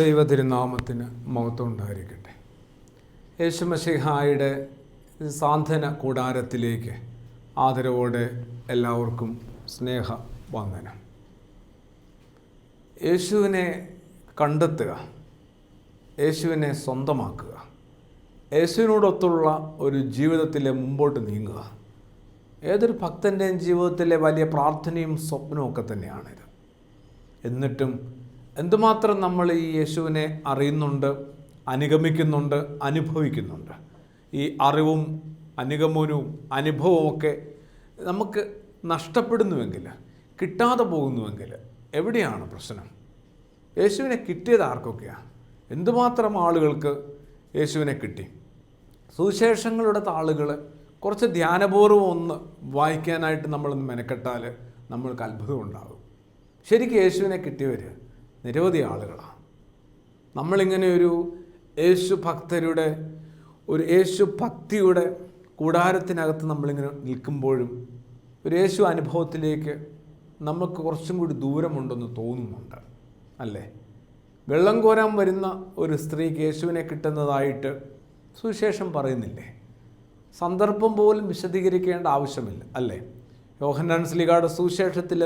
ദൈവതിരുനാമത്തിന് മഹത്വം ഉണ്ടായിരിക്കട്ടെ യേശുമഷിഹായുടെ സാന്ത്വന കൂടാരത്തിലേക്ക് ആദരവോടെ എല്ലാവർക്കും സ്നേഹ വന്ദനം യേശുവിനെ കണ്ടെത്തുക യേശുവിനെ സ്വന്തമാക്കുക യേശുവിനോടൊത്തുള്ള ഒരു ജീവിതത്തിലെ മുമ്പോട്ട് നീങ്ങുക ഏതൊരു ഭക്തന്റെയും ജീവിതത്തിലെ വലിയ പ്രാർത്ഥനയും സ്വപ്നവും ഒക്കെ തന്നെയാണിത്. എന്നിട്ടും എന്തുമാത്രം നമ്മൾ ഈ യേശുവിനെ അറിയുന്നുണ്ട് അനുഗമിക്കുന്നുണ്ട് അനുഭവിക്കുന്നുണ്ട്? ഈ അറിവും അനുഗമനവും അനുഭവവും ഒക്കെ നമുക്ക് നഷ്ടപ്പെടുന്നുവെങ്കിൽ കിട്ടാതെ പോകുന്നുവെങ്കിൽ എവിടെയാണ് പ്രശ്നം? യേശുവിനെ കിട്ടിയത് ആർക്കൊക്കെയാണ് എന്തുമാത്രം ആളുകൾക്ക് യേശുവിനെ കിട്ടി? സുവിശേഷങ്ങളുടെ താളുകൾ കുറച്ച് ധ്യാനപൂർവം ഒന്ന് വായിക്കാനായിട്ട് നമ്മളൊന്ന് മെനക്കെട്ടാൽ നമ്മൾക്ക് അത്ഭുതം ഉണ്ടാകും. ശരിക്കും യേശുവിനെ കിട്ടിയവർ നിരവധി ആളുകളാണ്. നമ്മളിങ്ങനെ ഒരു യേശു ഭക്തരുടെ ഒരു യേശു ഭക്തിയുടെ കൂടാരത്തിനകത്ത് നമ്മളിങ്ങനെ നിൽക്കുമ്പോഴും ഒരു യേശു അനുഭവത്തിലേക്ക് നമുക്ക് കുറച്ചും കൂടി ദൂരമുണ്ടെന്ന് തോന്നുന്നുണ്ട് അല്ലേ? വെള്ളം കോരാൻ വരുന്ന ഒരു സ്ത്രീക്ക് യേശുവിനെ കിട്ടുന്നതായിട്ട് സുവിശേഷം പറയുന്നില്ലേ? സന്ദർഭം പോലും വിശദീകരിക്കേണ്ട ആവശ്യമില്ല അല്ലേ? യോഹന്നാൻ സ്ലിഗാട് സുവിശേഷത്തിൽ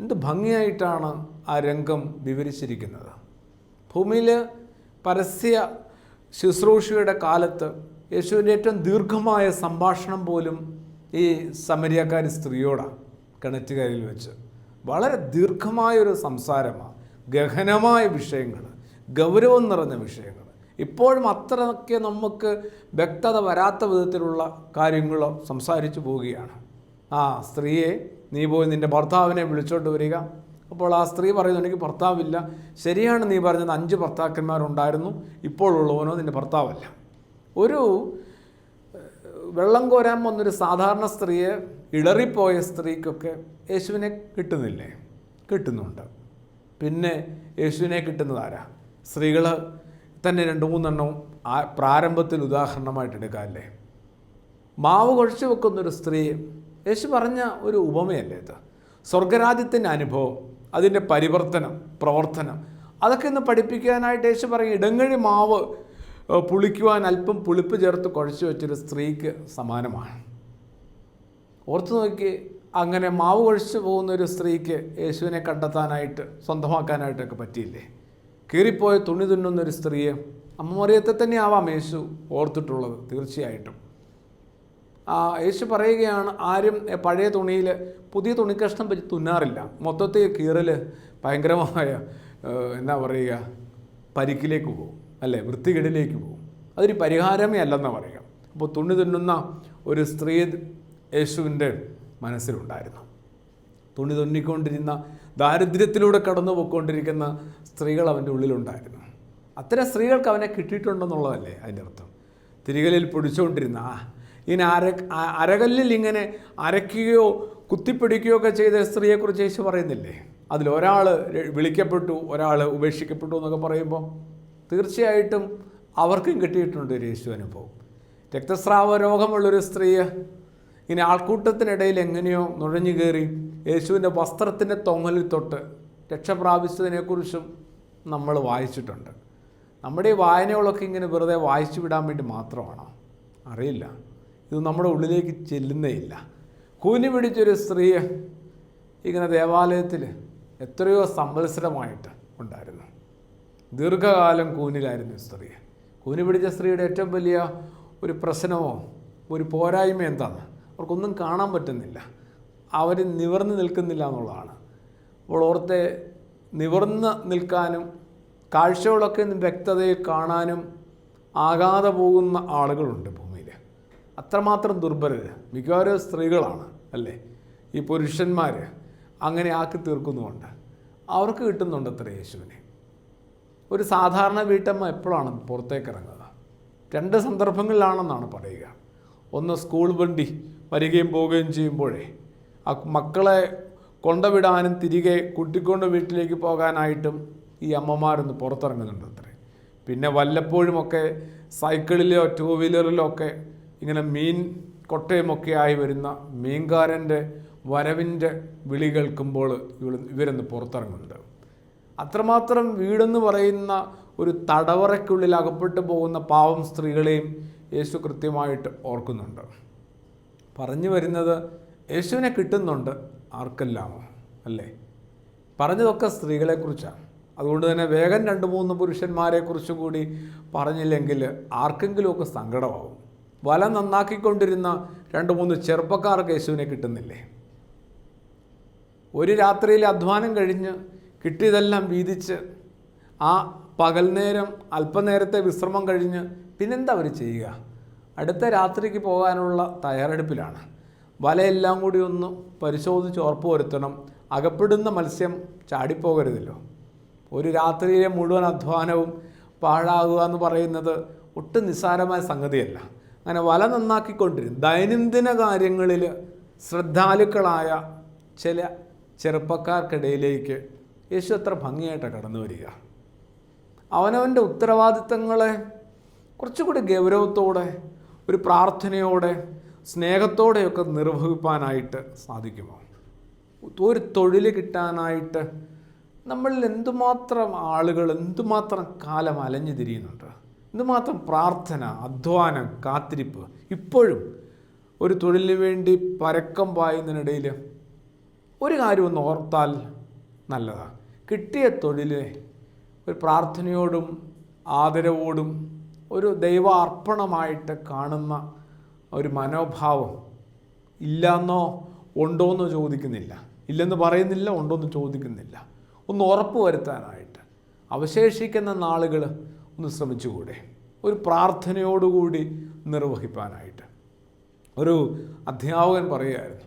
എന്ത് ഭംഗിയായിട്ടാണ് ആ രംഗം വിവരിച്ചിരിക്കുന്നത്. ഭൂമിയിൽ പരസ്യ ശുശ്രൂഷയുടെ കാലത്ത് യേശുവിന്റെ ഏറ്റവും ദീർഘമായ സംഭാഷണം പോലും ഈ സമരിയക്കാരി സ്ത്രീയോടാണ് കിണറ്റുകാരിൽ വെച്ച്. വളരെ ദീർഘമായൊരു സംസാരമാണ് ഗഹനമായ വിഷയങ്ങൾ ഗൗരവം നിറഞ്ഞ വിഷയങ്ങൾ ഇപ്പോഴും അത്രയൊക്കെ നമുക്ക് വ്യക്തത വരാത്ത വിധത്തിലുള്ള കാര്യങ്ങളോ സംസാരിച്ചു പോവുകയാണ്. ആ സ്ത്രീയെ നീ പോയി നിന്റെ ഭർത്താവിനെ വിളിച്ചോണ്ട് വരിക. അപ്പോൾ ആ സ്ത്രീ പറയുന്നു എനിക്ക് ഭർത്താവില്ല. ശരിയാണ് നീ പറഞ്ഞത് അഞ്ച് ഭർത്താക്കന്മാരുണ്ടായിരുന്നു ഇപ്പോഴുള്ളവനോ നിന്റെ ഭർത്താവല്ല. ഒരു വെള്ളം കോരാൻ വന്നൊരു സാധാരണ സ്ത്രീയെ ഇളറിപ്പോയ സ്ത്രീക്കൊക്കെ യേശുവിനെ കിട്ടുന്നില്ലേ? കിട്ടുന്നുണ്ട്. പിന്നെ യേശുവിനെ കിട്ടുന്നത് ആരാ? സ്ത്രീകൾ തന്നെ രണ്ട് മൂന്നെണ്ണവും ആ പ്രാരംഭത്തിൽ ഉദാഹരണമായിട്ട് എടുക്കാമല്ലേ മാവ് കുഴച്ചു വെക്കുന്നൊരു സ്ത്രീ യേശു പറഞ്ഞ ഒരു ഉപമയല്ലേ ഇത്? സ്വർഗരാജ്യത്തിന്റെ അനുഭവം അതിന്റെ പരിവർത്തനം പ്രവർത്തനം. അതൊക്കെ ഒന്ന് പഠിപ്പിക്കാനായിട്ട് യേശു പറയും ഇടങ്ങഴി മാവ് പുളിക്കുവാൻ അല്പം പുളിപ്പ് ചേർത്ത് കുഴച്ച് വെച്ചൊരു സ്ത്രീക്ക് സമാനമാണ്. ഓർത്തു നോക്കി അങ്ങനെ മാവ് കുഴച്ച് പോകുന്ന ഒരു സ്ത്രീക്ക് യേശുവിനെ കണ്ടെത്താനായിട്ട് സ്വന്തമാക്കാനായിട്ടൊക്കെ പറ്റിയില്ലേ? കീറിപ്പോയ തുണി തുന്നുന്ന ഒരു സ്ത്രീയെ അമ്മമറിയത്തെ തന്നെ ആവാം യേശു ഓർത്തിട്ടുള്ളത് തീർച്ചയായിട്ടും. യേശു പറയുകയാണ് ആരും പഴയ തുണിയിൽ പുതിയ തുണിക്കഷ്ണം വെച്ച് തുന്നാറില്ല. മൊത്തത്തിൽ കീറൽ ഭയങ്കരമായ എന്താ പറയുക പരിക്കിലേക്ക് പോകും അല്ലേ? വൃത്തികേടിലേക്ക് പോകും. അതൊരു പരിഹാരമേ അല്ലെന്ന് പറയാം അപ്പോൾ തുണി തുന്നുന്ന ഒരു സ്ത്രീ യേശുവിന്റെ മനസ്സിലുണ്ടായിരുന്നു. തുണി തുന്നിക്കൊണ്ടിരുന്ന ദാരിദ്ര്യത്തിലൂടെ കടന്നു പോയിക്കൊണ്ടിരിക്കുന്ന സ്ത്രീകൾ അവന്റെ ഉള്ളിലുണ്ടായിരുന്നു. അത്തരം സ്ത്രീകൾക്ക് അവനെ കിട്ടിയിട്ടുണ്ടെന്നുള്ളതല്ലേ അതിന്റെ അർത്ഥം? തിരികലിൽ പൊടിച്ചുകൊണ്ടിരുന്ന ആ ഇങ്ങനെ അര അരകല്ലിൽ ഇങ്ങനെ അരയ്ക്കുകയോ കുത്തിപ്പിടിക്കുകയോ ഒക്കെ ചെയ്ത സ്ത്രീയെക്കുറിച്ച് യേശു പറയുന്നില്ലേ? അതിലൊരാൾ വിളിക്കപ്പെട്ടു ഒരാൾ ഉപേക്ഷിക്കപ്പെട്ടു എന്നൊക്കെ പറയുമ്പോൾ തീർച്ചയായിട്ടും അവർക്കും കിട്ടിയിട്ടുണ്ട് ഒരു യേശു അനുഭവം. രക്തസ്രാവ രോഗമുള്ളൊരു സ്ത്രീയെ ഇങ്ങനെ ആൾക്കൂട്ടത്തിനിടയിൽ എങ്ങനെയോ നുഴഞ്ഞു കയറി യേശുവിന്റെ വസ്ത്രത്തിന്റെ തൊങ്ങലിൽ തൊട്ട് രക്ഷ പ്രാപിച്ചതിനെക്കുറിച്ചും നമ്മൾ വായിച്ചിട്ടുണ്ട്. നമ്മുടെ ഈ വായനകളൊക്കെ ഇങ്ങനെ വെറുതെ വായിച്ചു വിടാൻ വേണ്ടി മാത്രമാണോ? അറിയില്ല. ഇത് നമ്മുടെ ഉള്ളിലേക്ക് ചെല്ലുന്നേ ഇല്ല. കൂനി പിടിച്ചൊരു സ്ത്രീ ഇങ്ങനെ ദേവാലയത്തിൽ എത്രയോ സംവത്സരമായിട്ട് ഉണ്ടായിരുന്നു. ദീർഘകാലം കൂനിലായിരുന്നു സ്ത്രീ. കൂനി പിടിച്ച സ്ത്രീയുടെ ഏറ്റവും വലിയ ഒരു പ്രശ്നമോ ഒരു പോരായ്മ എന്താണ്? അവർക്കൊന്നും കാണാൻ പറ്റുന്നില്ല. അവർ നിവർന്ന് നിൽക്കുന്നില്ല എന്നുള്ളതാണ്. അപ്പോൾ ഓർത്തെ നിവർന്ന് നിൽക്കാനും കാഴ്ചകളൊക്കെ വ്യക്തതയിൽ കാണാനും ആകാതെ പോകുന്ന ആളുകളുണ്ട് ഭൂമിയിൽ അത്രമാത്രം ദുർബലർ. മിക്കവാറും സ്ത്രീകളാണ് അല്ലേ? ഈ പുരുഷന്മാർ അങ്ങനെ ആക്കി തീർക്കുന്നുമുണ്ട് അവർക്ക് കിട്ടുന്നുണ്ട് അത്ര യേശുവിനെ. ഒരു സാധാരണ വീട്ടമ്മ എപ്പോഴാണ് പുറത്തേക്ക് ഇറങ്ങുക? രണ്ട് സന്ദർഭങ്ങളിലാണെന്നാണ് പറയുക. ഒന്ന് സ്കൂൾ വണ്ടി വരികയും പോവുകയും ചെയ്യുമ്പോഴേ ആ മക്കളെ കൊണ്ടുവിടാനും തിരികെ കുട്ടിക്കൊണ്ട് വീട്ടിലേക്ക് പോകാനായിട്ടും ഈ അമ്മമാരൊന്ന് പുറത്തിറങ്ങുന്നുണ്ട് അത്രേ. പിന്നെ വല്ലപ്പോഴുമൊക്കെ സൈക്കിളിലോ ടൂ വീലറിലോ ഒക്കെ ഇങ്ങനെ മീൻ കൊട്ടയുമൊക്കെ ആയി വരുന്ന മീൻകാരന്റെ വരവിന്റെ വിളി കേൾക്കുമ്പോൾ ഇവരൊന്ന് പുറത്തിറങ്ങുന്നുണ്ട്. അത്രമാത്രം വീടെന്ന് പറയുന്ന ഒരു തടവറയ്ക്കുള്ളിൽ അകപ്പെട്ടു പോകുന്ന പാവം സ്ത്രീകളെയും യേശു കൃത്യമായിട്ട് ഓർക്കുന്നുണ്ട്. പറഞ്ഞു വരുന്നത് യേശുവിനെ കിട്ടുന്നുണ്ട് ആർക്കെല്ലാമോ അല്ലേ? പറഞ്ഞതൊക്കെ സ്ത്രീകളെക്കുറിച്ചാണ്. അതുകൊണ്ട് തന്നെ വേഗം രണ്ട് മൂന്ന് പുരുഷന്മാരെക്കുറിച്ച് കൂടി പറഞ്ഞില്ലെങ്കിൽ ആർക്കെങ്കിലുമൊക്കെ സങ്കടമാവും. വല നന്നാക്കിക്കൊണ്ടിരുന്ന രണ്ട് മൂന്ന് ചെറുപ്പക്കാർക്ക് യേശുവിനെ കിട്ടുന്നില്ലേ? ഒരു രാത്രിയിലെ അധ്വാനം കഴിഞ്ഞ് കിട്ടിയതെല്ലാം വീതിച്ച് ആ പകൽ നേരം അല്പനേരത്തെ വിശ്രമം കഴിഞ്ഞ് പിന്നെന്താ അവർ ചെയ്യുക? അടുത്ത രാത്രിക്ക് പോകാനുള്ള തയ്യാറെടുപ്പിലാണ്. വലയെല്ലാം കൂടി ഒന്ന് പരിശോധിച്ച് ഉറപ്പ് വരുത്തണം. അകപ്പെടുന്ന മത്സ്യം ചാടിപ്പോകരുതല്ലോ. ഒരു രാത്രിയിലെ മുഴുവൻ അധ്വാനവും പാഴാകുക എന്ന് പറയുന്നത് ഒട്ടും നിസ്സാരമായ സംഗതിയല്ല. അങ്ങനെ വല നന്നാക്കിക്കൊണ്ടിരും ദൈനംദിന കാര്യങ്ങളിൽ ശ്രദ്ധാലുക്കളായ ചില ചെറുപ്പക്കാർക്കിടയിലേക്ക് യേശു അത്ര ഭംഗിയായിട്ട് കടന്നു വരിക. അവനവന്റെ ഉത്തരവാദിത്തങ്ങളെ കുറച്ചുകൂടി ഗൗരവത്തോടെ ഒരു പ്രാർത്ഥനയോടെ സ്നേഹത്തോടെയൊക്കെ നിർവഹിപ്പാനായിട്ട് സാധിക്കുമോ? ഒരു തൊഴിൽ കിട്ടാനായിട്ട് നമ്മളിൽ എന്തുമാത്രം ആളുകൾ എന്തുമാത്രം കാലം അലഞ്ഞു തിരിയുന്നുണ്ട്? എന്തുമാത്രം പ്രാർത്ഥന അധ്വാനം കാത്തിരിപ്പ് ഇപ്പോഴും ഒരു തൊഴിലിന് വേണ്ടി പരക്കം പായുന്നതിനിടയിൽ ഒരു കാര്യം ഒന്ന് ഓർത്താൽ നല്ലതാണ് കിട്ടിയ തൊഴിലിനെ ഒരു പ്രാർത്ഥനയോടും ആദരവോടും ഒരു ദൈവ അർപ്പണമായിട്ട് കാണുന്ന ഒരു മനോഭാവം ഇല്ലെന്നോ ഉണ്ടോയെന്ന് ചോദിക്കുന്നില്ല. ഇല്ലെന്ന് പറയുന്നില്ല ഉണ്ടോയെന്ന് ചോദിക്കുന്നില്ല. ഒന്ന് ഉറപ്പ് വരുത്താനായിട്ട് അവശേഷിക്കുന്ന നാളുകൾ ഒന്ന് ശ്രമിച്ചുകൂടെ? ഒരു പ്രാർത്ഥനയോടുകൂടി നിർവഹിപ്പാനായിട്ട്. ഒരു അധ്യാപകൻ പറയുമായിരുന്നു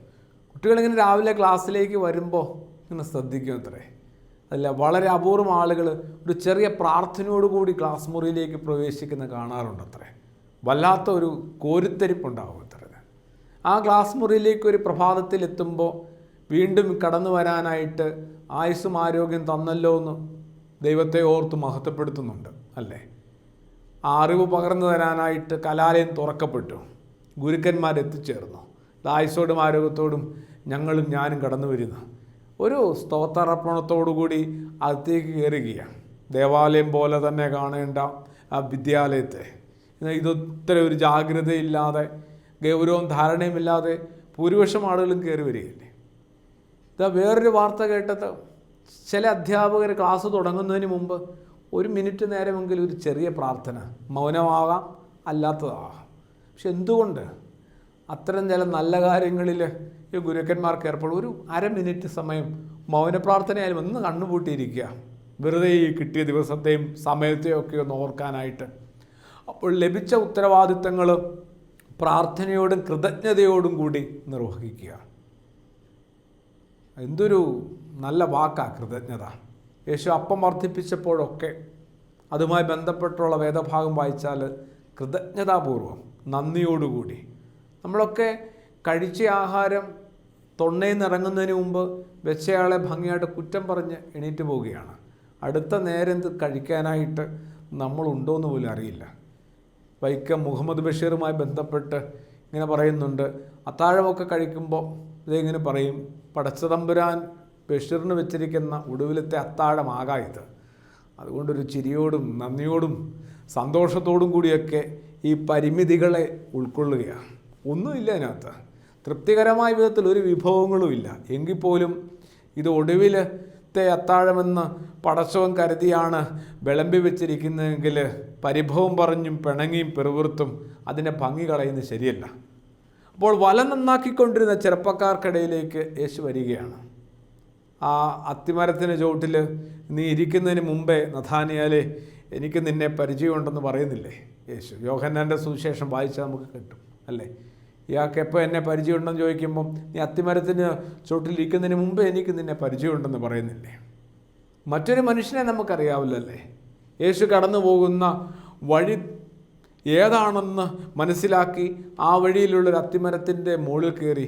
കുട്ടികളിങ്ങനെ രാവിലെ ക്ലാസ്സിലേക്ക് വരുമ്പോൾ ഇങ്ങനെ ശ്രദ്ധിക്കും അത്രേ അല്ല വളരെ അപൂർവം ആളുകൾ ഒരു ചെറിയ പ്രാർത്ഥനയോടുകൂടി ക്ലാസ് മുറിയിലേക്ക് പ്രവേശിക്കുന്ന കാണാറുണ്ട് അത്രേ വല്ലാത്ത ഒരു കോരിത്തരിപ്പുണ്ടാവും അത്ര ആ ക്ലാസ് മുറിയിലേക്ക് ഒരു പ്രഭാതത്തിൽ എത്തുമ്പോൾ വീണ്ടും കടന്നു വരാനായിട്ട് ആയുസ്സും ആരോഗ്യം തന്നല്ലോ എന്ന് ദൈവത്തെ ഓർത്ത് മഹത്വപ്പെടുത്തുന്നുണ്ട്. അല്ലേ? ആ അറിവ് പകർന്നു തരാനായിട്ട് കലാലയം തുറക്കപ്പെട്ടു. ഗുരുക്കന്മാർ എത്തിച്ചേർന്നു. ദായസോടും ആരോഗ്യത്തോടും ഞങ്ങളും ഞാനും കടന്നു വരുന്നു. ഒരു സ്തോത്രാർപ്പണത്തോടുകൂടി അകത്തേക്ക് കയറുകയാണ് ദേവാലയം പോലെ തന്നെ കാണേണ്ട ആ വിദ്യാലയത്തെ. ഇതൊത്തിരി ഒരു ജാഗ്രതയില്ലാതെ ഗൗരവവും ധാരണയുമില്ലാതെ ഭൂരിപക്ഷം ആളുകളും കയറി വരികയല്ലേ? ഇതാ വേറൊരു വാർത്ത കേട്ടത്. ചില അധ്യാപകർ ക്ലാസ് തുടങ്ങുന്നതിന് മുമ്പ് ഒരു മിനിറ്റ് നേരമെങ്കിലും ഒരു ചെറിയ പ്രാർത്ഥന മൗനമാകാം അല്ലാത്തതാകാം. പക്ഷെ എന്തുകൊണ്ട്? അത്തരം ചില നല്ല കാര്യങ്ങളിൽ ഈ ഗുരുക്കന്മാർക്ക് ഏർപ്പെടും. ഒരു അര മിനിറ്റ് സമയം മൗന പ്രാർത്ഥനയായാലും ഒന്ന് കണ്ണുപൂട്ടിയിരിക്കുക. വെറുതെ ഈ കിട്ടിയ ദിവസത്തെയും സമയത്തെയും ഒക്കെ ഒന്ന് ഓർക്കാനായിട്ട്. അപ്പോൾ ലഭിച്ച ഉത്തരവാദിത്തങ്ങൾ പ്രാർത്ഥനയോടും കൃതജ്ഞതയോടും കൂടി നിർവഹിക്കുക. എന്തൊരു നല്ല വാക്കാ കൃതജ്ഞത. യേശു അപ്പം വർദ്ധിപ്പിച്ചപ്പോഴൊക്കെ അതുമായി ബന്ധപ്പെട്ടുള്ള വേദഭാഗം വായിച്ചാൽ കൃതജ്ഞതാപൂർവം നന്ദിയോടുകൂടി. നമ്മളൊക്കെ കഴിച്ച ആഹാരം തൊണ്ണയിൽ നിന്ന് ഇറങ്ങുന്നതിന് മുമ്പ് വെച്ചയാളെ ഭംഗിയായിട്ട് കുറ്റം പറഞ്ഞ് എണീറ്റ് പോവുകയാണ്. അടുത്ത നേരം ഇത് കഴിക്കാനായിട്ട് നമ്മളുണ്ടോ എന്ന് പോലും അറിയില്ല. വൈക്കം മുഹമ്മദ് ബഷീറുമായി ബന്ധപ്പെട്ട് ഇങ്ങനെ പറയുന്നുണ്ട് അത്താഴമൊക്കെ കഴിക്കുമ്പോൾ ഇതിങ്ങനെ പറയും പടച്ചതമ്പുരാൻ ബഷീറിന് വെച്ചിരിക്കുന്ന ഒടുവിലത്തെ അത്താഴമാകാം ഇത് അതുകൊണ്ടൊരു ചിരിയോടും നന്ദിയോടും സന്തോഷത്തോടും കൂടിയൊക്കെ ഈ പരിമിതികളെ ഉൾക്കൊള്ളുകയാണ്. ഒന്നുമില്ല അതിനകത്ത്. തൃപ്തികരമായ വിധത്തിൽ ഒരു വിഭവങ്ങളും ഇല്ല. എങ്കിൽ പോലും ഇത് ഒടുവിലത്തെ അത്താഴമെന്ന് പടച്ചവൻ കരുതിയാണ് വിളമ്പി വെച്ചിരിക്കുന്നതെങ്കിൽ പരിഭവം പറഞ്ഞും പിണങ്ങിയും പെറുവിർത്തും അതിനെ ഭംഗി കളയുന്നത് ശരിയല്ല. അപ്പോൾ വല നന്നാക്കിക്കൊണ്ടിരുന്ന ചെറുപ്പക്കാർക്കിടയിലേക്ക് യേശു വരികയാണ്. ആ അത്തിമരത്തിന് ചുവട്ടിൽ നീ ഇരിക്കുന്നതിന് മുമ്പേ നഥാനിയാലെ എനിക്ക് നിന്നെ പരിചയമുണ്ടെന്ന് പറയുന്നില്ലേ? യേശു യോഹന്നാന്റെ സുവിശേഷം വായിച്ചാൽ നമുക്ക് കിട്ടും അല്ലേ? ഇയാൾക്ക് എപ്പോൾ എന്നെ പരിചയമുണ്ടെന്ന് ചോദിക്കുമ്പം നീ അത്തിമരത്തിന് ചുവട്ടിലിരിക്കുന്നതിന് മുമ്പേ എനിക്ക് നിന്നെ പരിചയമുണ്ടെന്ന് പറയുന്നില്ലേ? മറ്റൊരു മനുഷ്യനെ നമുക്കറിയാവില്ലല്ലേ? യേശു കടന്നു പോകുന്ന വഴി ഏതാണെന്ന് മനസ്സിലാക്കി ആ വഴിയിലുള്ളൊരു അത്തിമരത്തിന്റെ മുകളിൽ കയറി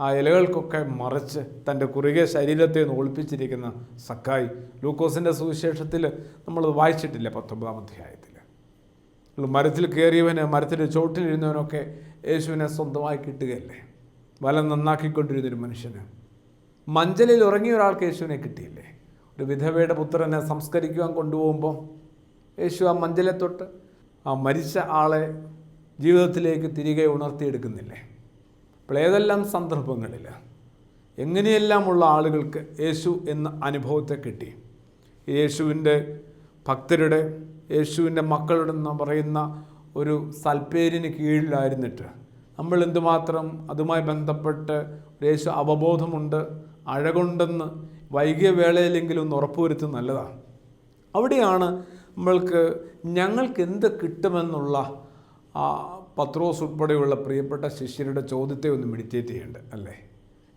ആ ഇലകൾക്കൊക്കെ മറച്ച് തന്റെ കുറുകെ ശരീരത്തെ ഒന്ന് ഒളിപ്പിച്ചിരിക്കുന്ന സക്കായി ലൂക്കോസിന്റെ സുവിശേഷത്തിൽ നമ്മൾ വായിച്ചിട്ടില്ല പത്തൊമ്പതാം അധ്യായത്തിൽ. മരത്തിൽ കയറിയവന് മരത്തിന്റെ ചോട്ടിലിരുന്നവനൊക്കെ യേശുവിനെ സ്വന്തമായി കിട്ടുകയല്ലേ? വല നന്നാക്കിക്കൊണ്ടിരുന്നൊരു മനുഷ്യന്. മഞ്ചലിൽ ഉറങ്ങിയ ഒരാൾക്ക് യേശുവിനെ കിട്ടിയില്ലേ? ഒരു വിധവയുടെ പുത്രനെ സംസ്കരിക്കുവാൻ കൊണ്ടുപോകുമ്പോൾ യേശു ആ മഞ്ചലെ തൊട്ട് ആ മരിച്ച ആളെ ജീവിതത്തിലേക്ക് തിരികെ ഉണർത്തിയെടുക്കുന്നില്ലേ? അപ്പോൾ ഏതെല്ലാം സന്ദർഭങ്ങളിൽ എങ്ങനെയെല്ലാമുള്ള ആളുകൾക്ക് യേശു എന്ന അനുഭവത്തെ കിട്ടി? യേശുവിന്റെ ഭക്തരുടെ യേശുവിന്റെ മക്കളുടെ എന്ന് പറയുന്ന ഒരു സൽപ്പേരിന് കീഴിലായിരുന്നിട്ട് നമ്മൾ എന്തുമാത്രം അതുമായി ബന്ധപ്പെട്ട് യേശു അവബോധമുണ്ട് അഴകുണ്ടെന്ന് വൈകിയ വേളയിലെങ്കിലും ഒന്ന് ഉറപ്പുവരുത്തുന്നത് നല്ലതാണ് അവിടെയാണ് നമ്മൾക്ക് ഞങ്ങൾക്ക് എന്ത് കിട്ടുമെന്നുള്ള പത്രോസ് ഉൾപ്പെടെയുള്ള പ്രിയപ്പെട്ട ശിഷ്യരുടെ ചോദ്യത്തെ ഒന്ന് മെഡിറ്റേറ്റ് ചെയ്യേണ്ടത് അല്ലേ?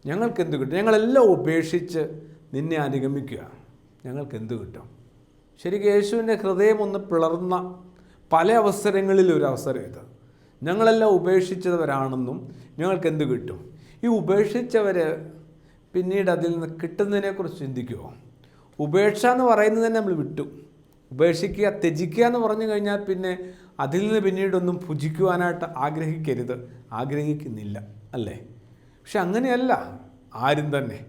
ഞങ്ങൾക്ക് എന്ത് കിട്ടും? ഞങ്ങളെല്ലാം ഉപേക്ഷിച്ച് നിന്നെ അനുഗമിക്കുക. ഞങ്ങൾക്ക് എന്ത് കിട്ടും? ശരിക്കും യേശുവിന്റെ ഹൃദയം ഒന്ന് പിളർന്ന പല അവസരങ്ങളിൽ ഒരു അവസരം ഇത്. ഞങ്ങളെല്ലാം ഉപേക്ഷിച്ചവരാണെന്നും ഞങ്ങൾക്ക് എന്ത് കിട്ടും? ഈ ഉപേക്ഷിച്ചവർ പിന്നീട് അതിൽ നിന്ന് കിട്ടുന്നതിനെക്കുറിച്ച് ചിന്തിക്കുമോ ഉപേക്ഷ എന്ന് പറയുന്നത് തന്നെ നമ്മൾ വിട്ടു. ഉപേക്ഷിക്കുക ത്യജിക്കുക എന്ന് പറഞ്ഞു കഴിഞ്ഞാൽ പിന്നെ അതിൽ നിന്ന് പിന്നീടൊന്നും ഭുജിക്കുവാനായിട്ട് ആഗ്രഹിക്കരുത്. ആഗ്രഹിക്കുന്നില്ല അല്ലേ? പക്ഷെ അങ്ങനെയല്ല ആരും തന്നെ.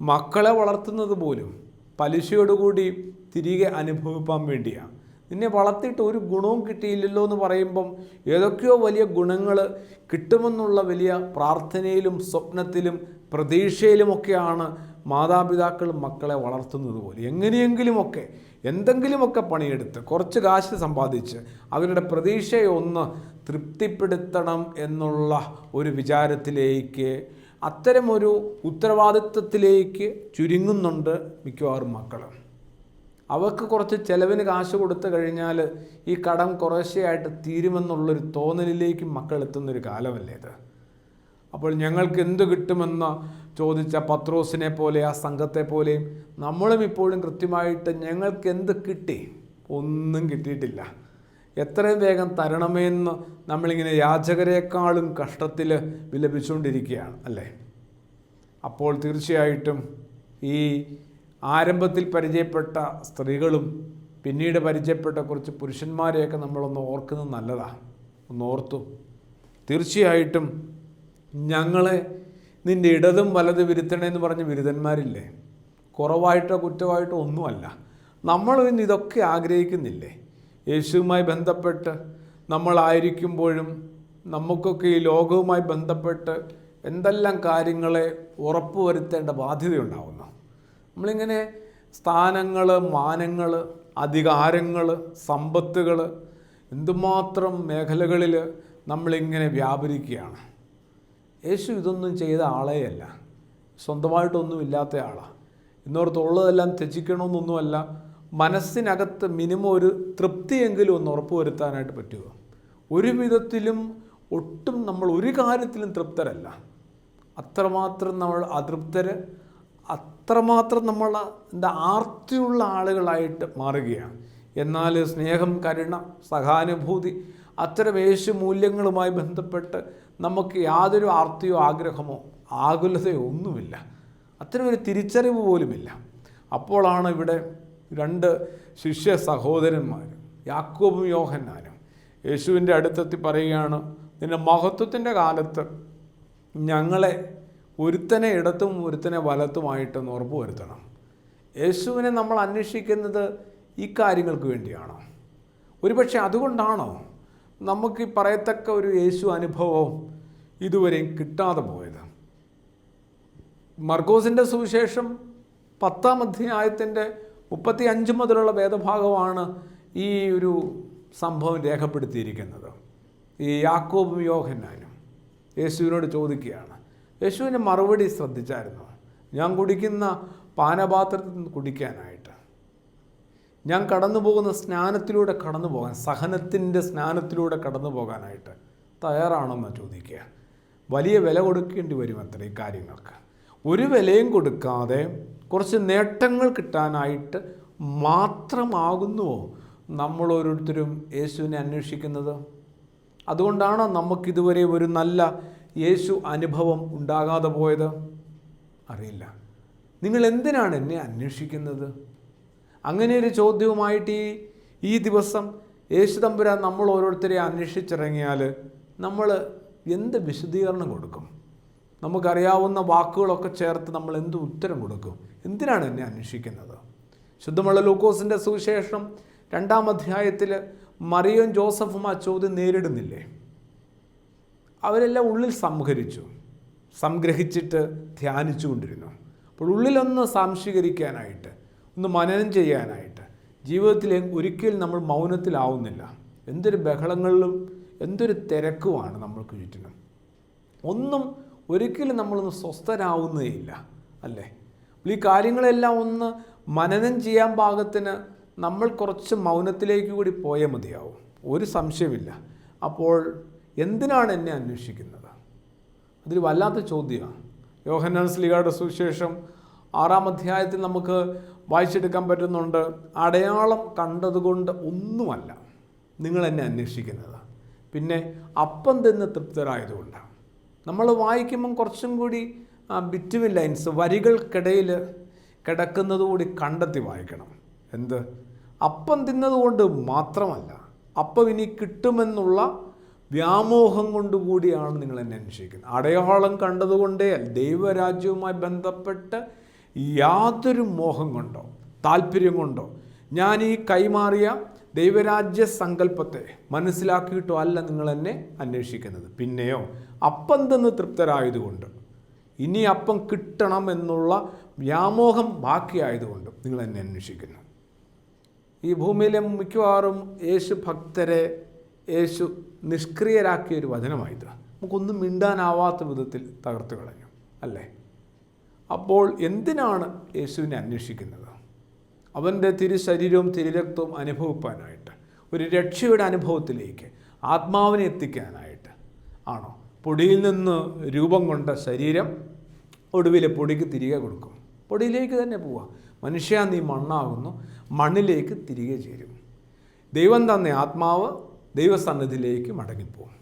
മക്കളെ വളർത്തുന്നത് പോലും പലിശയോടുകൂടി തിരികെ അനുഭവിപ്പാൻ വേണ്ടിയാണ് നിന്നെ വളർത്തിയിട്ട് ഒരു ഗുണവും കിട്ടിയില്ലല്ലോ എന്ന് പറയുമ്പം ഏതൊക്കെയോ വലിയ ഗുണങ്ങൾ കിട്ടുമെന്നുള്ള വലിയ പ്രാർത്ഥനയിലും സ്വപ്നത്തിലും പ്രതീക്ഷയിലുമൊക്കെയാണ് മാതാപിതാക്കൾ മക്കളെ വളർത്തുന്നത് പോലെ എങ്ങനെയെങ്കിലുമൊക്കെ എന്തെങ്കിലുമൊക്കെ പണിയെടുത്ത് കുറച്ച് കാശ് സമ്പാദിച്ച് അവരുടെ പ്രതീക്ഷയൊന്ന് തൃപ്തിപ്പെടുത്തണം എന്നുള്ള ഒരു വിചാരത്തിലേക്ക് അത്തരമൊരു ഉത്തരവാദിത്വത്തിലേക്ക് ചുരുങ്ങുന്നുണ്ട് മിക്കവാറും മക്കൾ അവർക്ക് കുറച്ച് ചിലവിന് കാശ് കൊടുത്തു കഴിഞ്ഞാൽ ഈ കടം കുറേശ്ശെയായിട്ട് തീരുമെന്നുള്ളൊരു തോന്നലിലേക്ക് മക്കൾ എത്തുന്നൊരു കാലമല്ലേ ഇത്? അപ്പോൾ ഞങ്ങൾക്ക് എന്ത് കിട്ടുമെന്ന് ചോദിച്ച പത്രോസിനെ പോലെ ആ സംഘത്തെ പോലെയും നമ്മളും ഇപ്പോഴും കൃത്യമായിട്ട് ഞങ്ങൾക്ക് എന്ത് കിട്ടി? ഒന്നും കിട്ടിയിട്ടില്ല. എത്രയും വേഗം തരണമെന്ന് നമ്മളിങ്ങനെ യാചകരെക്കാളും കഷ്ടത്തിൽ വിലപിച്ചുകൊണ്ടിരിക്കുകയാണ് അല്ലേ? അപ്പോൾ തീർച്ചയായിട്ടും ഈ ആരംഭത്തിൽ പരിചയപ്പെട്ട സ്ത്രീകളും പിന്നീട് പരിചയപ്പെട്ട കുറച്ച് പുരുഷന്മാരെയൊക്കെ നമ്മളൊന്ന് ഓർക്കുന്നത് നല്ലതാണ് ഒന്ന് ഓർത്തു. തീർച്ചയായിട്ടും ഞങ്ങളെ നിന്റെ ഇടതും വലത് വിരുത്തണേന്ന് പറഞ്ഞ ബിരുദന്മാരില്ലേ കുറവായിട്ടോ കുറ്റമായിട്ടോ ഒന്നുമല്ല. നമ്മൾ ഇന്ന് ഇതൊക്കെ ആഗ്രഹിക്കുന്നില്ലേ? യേശുവുമായി ബന്ധപ്പെട്ട് നമ്മളായിരിക്കുമ്പോഴും നമുക്കൊക്കെ ഈ ലോകവുമായി ബന്ധപ്പെട്ട് എന്തെല്ലാം കാര്യങ്ങളെ ഉറപ്പുവരുത്തേണ്ട ബാധ്യതയുണ്ടാവുന്നു. നമ്മളിങ്ങനെ സ്ഥാനങ്ങൾ മാനങ്ങൾ അധികാരങ്ങൾ സമ്പത്തുകൾ എന്തുമാത്രം മേഖലകളിൽ നമ്മളിങ്ങനെ വ്യാപരിക്കുകയാണ്. യേശു ഇതൊന്നും ചെയ്ത ആളെയല്ല. സ്വന്തമായിട്ടൊന്നും ഇല്ലാത്ത ആളാണ് ഇന്നോർത്തുള്ളതെല്ലാം ത്യജിക്കണമെന്നൊന്നുമല്ല. മനസ്സിനകത്ത് മിനിമം ഒരു തൃപ്തിയെങ്കിലും ഒന്ന് ഉറപ്പുവരുത്താനായിട്ട് പറ്റുക ഒരു വിധത്തിലും ഒട്ടും നമ്മൾ ഒരു കാര്യത്തിലും തൃപ്തരല്ല. അത്രമാത്രം നമ്മൾ അതൃപ്തര് അത്രമാത്രം നമ്മൾ എന്താ ആർത്തിയുള്ള ആളുകളായിട്ട് മാറുകയാണ്. എന്നാൽ സ്നേഹം കരുണ സഹാനുഭൂതി അത്തരം യേശു മൂല്യങ്ങളുമായി ബന്ധപ്പെട്ട് നമുക്ക് യാതൊരു ആർത്തിയോ ആഗ്രഹമോ ആകുലതയോ ഒന്നുമില്ല. അത്തരമൊരു തിരിച്ചറിവ് പോലുമില്ല. അപ്പോഴാണ് ഇവിടെ രണ്ട് ശിഷ്യ സഹോദരന്മാർ യാക്കോബും യോഹന്നാനും യേശുവിന്റെ അടുത്തെത്തി പറയുകയാണ് നിന്റെ മഹത്വത്തിന്റെ കാലത്ത് ഞങ്ങളെ ഒരുത്തനെ ഇടത്തും ഒരുത്തനെ വലത്തുമായിട്ടൊന്ന് ഉറപ്പ് വരുത്തണം. യേശുവിനെ നമ്മൾ അന്വേഷിക്കുന്നത് ഈ കാര്യങ്ങൾക്ക് വേണ്ടിയാണോ? ഒരുപക്ഷെ അതുകൊണ്ടാണോ? നമുക്ക് പറയത്തക്ക ഒരു യേശു അനുഭവം ഇതുവരെയും കിട്ടാതെ പോയത്. മർക്കോസിന്റെ സുവിശേഷം പത്താം അധ്യായത്തിന്റെ മുപ്പത്തി അഞ്ച് മുതലുള്ള വേദഭാഗമാണ് ഈ ഒരു സംഭവം രേഖപ്പെടുത്തിയിരിക്കുന്നത്. ഈ യാക്കോബും യോഹന്നാനും. യേശുവിനോട് ചോദിക്കുകയാണ് യേശുവിന്റെ മറുപടി ശ്രദ്ധിച്ചായിരുന്നു? ഞാൻ കുടിക്കുന്ന പാനപാത്രത്തിൽ നിന്ന് കുടിക്കാനായിട്ട്. ഞാൻ കടന്നു പോകുന്ന സ്നാനത്തിലൂടെ കടന്നു പോകാൻ സഹനത്തിന്റെ സ്നാനത്തിലൂടെ കടന്നു പോകാനായിട്ട് തയ്യാറാണെന്ന് ചോദിക്കുക. വലിയ വില കൊടുക്കേണ്ടി വരും അത്ര ഈ കാര്യങ്ങൾക്ക്. ഒരു വിലയും കൊടുക്കാതെ കുറച്ച് നേട്ടങ്ങൾ കിട്ടാനായിട്ട് മാത്രമാകുന്നുവോ നമ്മൾ ഓരോരുത്തരും യേശുവിനെ അന്വേഷിക്കുന്നത്. അതുകൊണ്ടാണോ നമുക്കിതുവരെ ഒരു നല്ല യേശു അനുഭവം ഉണ്ടാകാതെ പോയത്. അറിയില്ല. നിങ്ങൾ എന്തിനാണ് എന്നെ അന്വേഷിക്കുന്നത്? അങ്ങനെ ഒരു ചോദ്യവുമായിട്ട് ഈ ഈ ദിവസം യേശു തമ്പുരാൻ നമ്മൾ ഓരോരുത്തരെ അന്വേഷിച്ചിറങ്ങിയാൽ നമ്മൾ എന്ത് വിശദീകരണം കൊടുക്കും? നമുക്കറിയാവുന്ന വാക്കുകളൊക്കെ ചേർത്ത് നമ്മൾ എന്ത് ഉത്തരം കൊടുക്കും? എന്തിനാണ് എന്നെ അന്വേഷിക്കുന്നത്? ശുദ്ധമുള്ള ലൂക്കോസിന്റെ സുവിശേഷം രണ്ടാം അധ്യായത്തിൽ മറിയും ജോസഫും ആ ചോദ്യം നേരിടുന്നില്ലേ? അവരെല്ലാം ഉള്ളിൽ സംഹരിച്ചു സംഗ്രഹിച്ചിട്ട് ധ്യാനിച്ചു കൊണ്ടിരുന്നു അപ്പോൾ ഉള്ളിലൊന്ന് സംശീകരിക്കാനായിട്ട് ഒന്ന് മനനം ചെയ്യാനായിട്ട് ജീവിതത്തിൽ ഒരിക്കലും നമ്മൾ മൗനത്തിലാവുന്നില്ല. എന്തൊരു ബഹളങ്ങളിലും എന്തൊരു തിരക്കുമാണ് നമ്മൾക്ക് ചുറ്റിനും. ഒന്നും ഒരിക്കലും നമ്മളൊന്ന് സ്വസ്ഥരാവുന്നേയില്ല അല്ലേ? ഈ കാര്യങ്ങളെല്ലാം ഒന്ന് മനനം ചെയ്യാൻ പാകത്തിന് നമ്മൾ കുറച്ച് മൗനത്തിലേക്ക് കൂടി പോയാൽ മതിയാവും. ഒരു സംശയമില്ല അപ്പോൾ എന്തിനാണ് എന്നെ അന്വേഷിക്കുന്നത്? അതൊരു വല്ലാത്ത ചോദ്യമാണ്. യോഹന്നാൻ സ്ലിഗയുടെ സുവിശേഷം ആറാം അധ്യായത്തിൽ നമുക്ക് വായിച്ചെടുക്കാൻ പറ്റുന്നുണ്ട് അടയാളം കണ്ടതുകൊണ്ട് ഒന്നുമല്ല നിങ്ങൾ എന്നെ അന്വേഷിക്കുന്നത്. പിന്നെ അപ്പം തിന്ന് തൃപ്തരായതുകൊണ്ടാണ്. നമ്മൾ വായിക്കുമ്പം കുറച്ചും കൂടി ബിറ്റ്വിൻ ലൈൻസ് വരികൾക്കിടയിൽ കിടക്കുന്നതുകൂടി കണ്ടെത്തി വായിക്കണം. എന്ത്? അപ്പം തിന്നതുകൊണ്ട് മാത്രമല്ല അപ്പം ഇനി കിട്ടുമെന്നുള്ള വ്യാമോഹം കൊണ്ടുകൂടിയാണ് നിങ്ങൾ എന്നെ അന്വേഷിക്കുന്നത്. അടയാളം കണ്ടതുകൊണ്ടേ ദൈവരാജ്യവുമായി ബന്ധപ്പെട്ട് യാതൊരു മോഹം കൊണ്ടോ താല്പര്യം കൊണ്ടോ ഞാൻ ഈ കൈമാറിയ ദൈവരാജ്യ സങ്കല്പത്തെ മനസ്സിലാക്കിയിട്ടോ അല്ല നിങ്ങൾ എന്നെ അന്വേഷിക്കുന്നത്. പിന്നെയോ അപ്പം തന്ന് തൃപ്തരായതുകൊണ്ട് ഇനി അപ്പം കിട്ടണം എന്നുള്ള വ്യാമോഹം ബാക്കിയായതുകൊണ്ട് നിങ്ങൾ എന്നെ അന്വേഷിക്കുന്നു. ഈ ഭൂമിയിലെ മിക്കവാറും യേശു ഭക്തരെ യേശു നിഷ്ക്രിയരാക്കിയ ഒരു വചനമായത്. നമുക്കൊന്നും മിണ്ടാനാവാത്ത വിധത്തിൽ തകർത്തു കളഞ്ഞു അല്ലേ? അപ്പോൾ എന്തിനാണ് യേശുവിനെ അന്വേഷിക്കുന്നത്? അവന്റെ തിരുശരീരവും തിരുരക്തവും അനുഭവിപ്പാനായിട്ട് ഒരു രക്ഷയുടെ അനുഭവത്തിലേക്ക് ആത്മാവിനെ എത്തിക്കാനായിട്ട് ആണോ? പൊടിയിൽ നിന്ന് രൂപം കൊണ്ട ശരീരം ഒടുവിലെ പൊടിക്ക് തിരികെ കൊടുക്കും. പൊടിയിലേക്ക് തന്നെ പോവാം. മനുഷ്യ നീ മണ്ണാകുന്നു. മണ്ണിലേക്ക് തിരികെ ചേരും. ദൈവം തന്ന ആത്മാവ് ദൈവസന്നിധിയിലേക്ക് മടങ്ങിപ്പോകും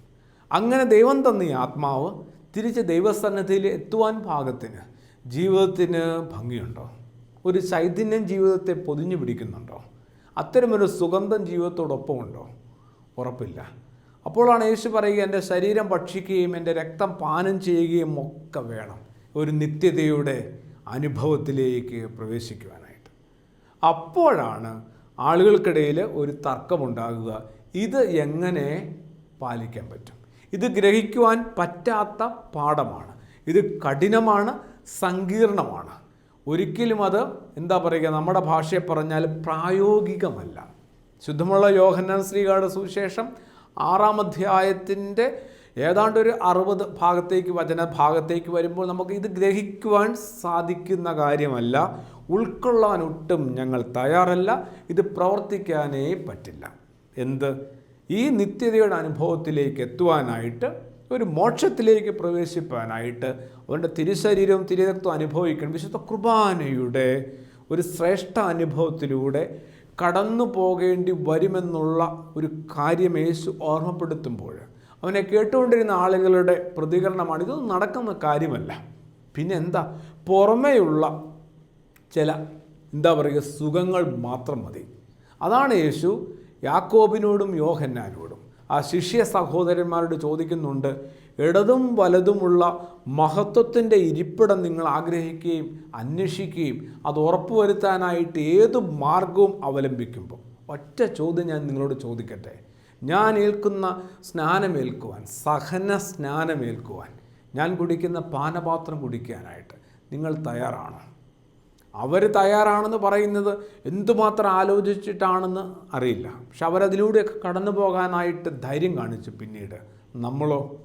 അങ്ങനെ ദൈവം തന്ന ആത്മാവ് തിരിച്ച് ദൈവസന്നിധിയിൽ എത്തുവാൻ പാകത്തിന് ജീവിതത്തിന് ഭംഗിയുണ്ടോ? ഒരു ചൈതന്യം ജീവിതത്തെ പൊതിഞ്ഞു പിടിക്കുന്നുണ്ടോ? അത്തരമൊരു സുഗന്ധം ജീവിതത്തോടൊപ്പം ഉണ്ടോ ഉറപ്പില്ല. അപ്പോഴാണ് യേശു പറയുക എന്റെ ശരീരം ഭക്ഷിക്കുകയും എന്റെ രക്തം പാനം ചെയ്യുകയും ഒക്കെ വേണം ഒരു നിത്യതയുടെ അനുഭവത്തിലേക്ക് പ്രവേശിക്കുവാനായിട്ട്. അപ്പോഴാണ് ആളുകൾക്കിടയിൽ ഒരു തർക്കമുണ്ടാകുക. ഇത് എങ്ങനെ പാലിക്കാൻ പറ്റും? ഇത് ഗ്രഹിക്കുവാൻ പറ്റാത്ത പാഠമാണ്. ഇത് കഠിനമാണ് സങ്കീർണമാണ്. ഒരിക്കലും അത് എന്താ പറയുക നമ്മുടെ ഭാഷയെ പറഞ്ഞാൽ പ്രായോഗികമല്ല. ശുദ്ധമുള്ള യോഹന്നാൻ ശ്രീകാട് സുവിശേഷം ആറാം അധ്യായത്തിന്റെ ഏതാണ്ട് ഒരു അറുപത് ഭാഗത്തേക്ക് വചന ഭാഗത്തേക്ക് വരുമ്പോൾ നമുക്ക് ഇത് ഗ്രഹിക്കുവാൻ സാധിക്കുന്ന കാര്യമല്ല. ഉൾക്കൊള്ളാൻ ഒട്ടും ഞങ്ങൾ തയ്യാറല്ല. ഇത് പ്രവർത്തിക്കാനേ പറ്റില്ല. എന്ത്? ഈ നിത്യതയുടെ അനുഭവത്തിലേക്ക് എത്തുവാനായിട്ട് ഒരു മോക്ഷത്തിലേക്ക് പ്രവേശിപ്പാനായിട്ട് അവന്റെ തിരുശരീരവും തിരുരക്തവും അനുഭവിക്കണം. വിശുദ്ധ കുർബാനയുടെ ഒരു ശ്രേഷ്ഠ അനുഭവത്തിലൂടെ കടന്നു പോകേണ്ടി വരുമെന്നുള്ള ഒരു കാര്യം യേശു ഓർമ്മപ്പെടുത്തുമ്പോൾ അവനെ കേട്ടുകൊണ്ടിരുന്ന ആളുകളുടെ പ്രതികരണമാണ് ഇതൊന്നും നടക്കുന്ന കാര്യമല്ല. പിന്നെ എന്താ? പുറമേയുള്ള ചില എന്താ പറയുക സുഖങ്ങൾ മാത്രം മതി. അതാണ് യേശു യാക്കോബിനോടും യോഹന്നാനോടും ആ ശിഷ്യ സഹോദരന്മാരോട് ചോദിക്കുന്നുണ്ട് ഇടതും വലതുമുള്ള മഹത്വത്തിന്റെ ഇരിപ്പിടം നിങ്ങൾ ആഗ്രഹിക്കുകയും അന്വേഷിക്കുകയും അത് ഉറപ്പുവരുത്താനായിട്ട് ഏത് മാർഗവും അവലംബിക്കുമ്പോൾ. ഒറ്റ ചോദ്യം ഞാൻ നിങ്ങളോട് ചോദിക്കട്ടെ. ഞാൻ ഏൽക്കുന്ന സ്നാനമേൽക്കുവാൻ സഹന സ്നാനമേൽക്കുവാൻ ഞാൻ കുടിക്കുന്ന പാനപാത്രം കുടിക്കാനായിട്ട് നിങ്ങൾ തയ്യാറാണോ? അവർ തയ്യാറാണെന്ന് പറയുന്നത് എന്തുമാത്രം ആലോചിച്ചിട്ടാണെന്ന് അറിയില്ല. പക്ഷെ അവരതിലൂടെയൊക്കെ കടന്നു പോകാനായിട്ട് ധൈര്യം കാണിച്ചു പിന്നീട് നമ്മളോ.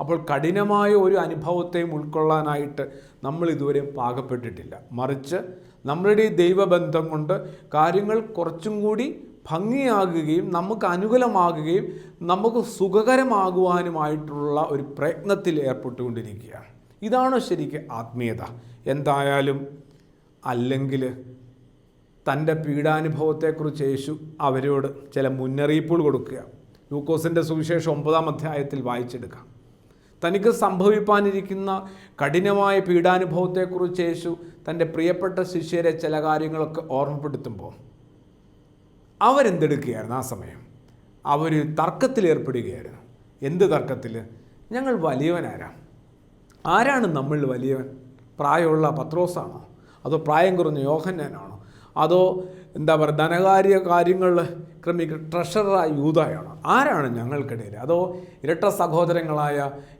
അപ്പോൾ കഠിനമായ ഒരു അനുഭവത്തെയും ഉൾക്കൊള്ളാനായിട്ട് നമ്മൾ ഇതുവരെ പാകപ്പെട്ടിട്ടില്ല. മറിച്ച് നമ്മളുടെ ഈ ദൈവബന്ധം കൊണ്ട് കാര്യങ്ങൾ കുറച്ചും കൂടി ഭംഗിയാകുകയും നമുക്ക് അനുകൂലമാകുകയും നമുക്ക് സുഖകരമാകുവാനുമായിട്ടുള്ള ഒരു പ്രയത്നത്തിൽ ഏർപ്പെട്ടുകൊണ്ടിരിക്കുകയാണ്. ഇതാണ് ശരിക്കും ആത്മീയത? എന്തായാലും അല്ലെങ്കിൽ തന്റെ പീഡാനുഭവത്തെക്കുറിച്ച് യേശു അവരോട് ചില മുന്നറിയിപ്പുകൾ കൊടുക്കുക. ലൂക്കോസിന്റെ സുവിശേഷം ഒമ്പതാം അധ്യായത്തിൽ വായിച്ചെടുക്കാം. തനിക്ക് സംഭവിപ്പാനിരിക്കുന്ന കഠിനമായ പീഡാനുഭവത്തെക്കുറിച്ച് യേശു തന്റെ പ്രിയപ്പെട്ട ശിഷ്യരെ ചില കാര്യങ്ങളൊക്കെ ഓർമ്മപ്പെടുത്തുമ്പോൾ അവരെന്തെടുക്കുകയായിരുന്നു ആ സമയം? അവർ തർക്കത്തിലേർപ്പെടുകയായിരുന്നു എന്ത് തർക്കത്തിൽ? ഞങ്ങൾ വലിയവനാരാ? ആരാണ് നമ്മൾ വലിയവൻ? പ്രായമുള്ള പത്രോസാണോ? അതോ പ്രായം കുറഞ്ഞ യോഹന്നാനാണോ? അതോ എന്താ പറയുക ധനകാര്യ കാര്യങ്ങൾ ക്രമീകരിക്കുന്ന ട്രഷററായ യൂതായാണോ ആരാണ് ഞങ്ങൾക്കിടയിൽ? അതോ ഇരട്ട സഹോദരങ്ങളായ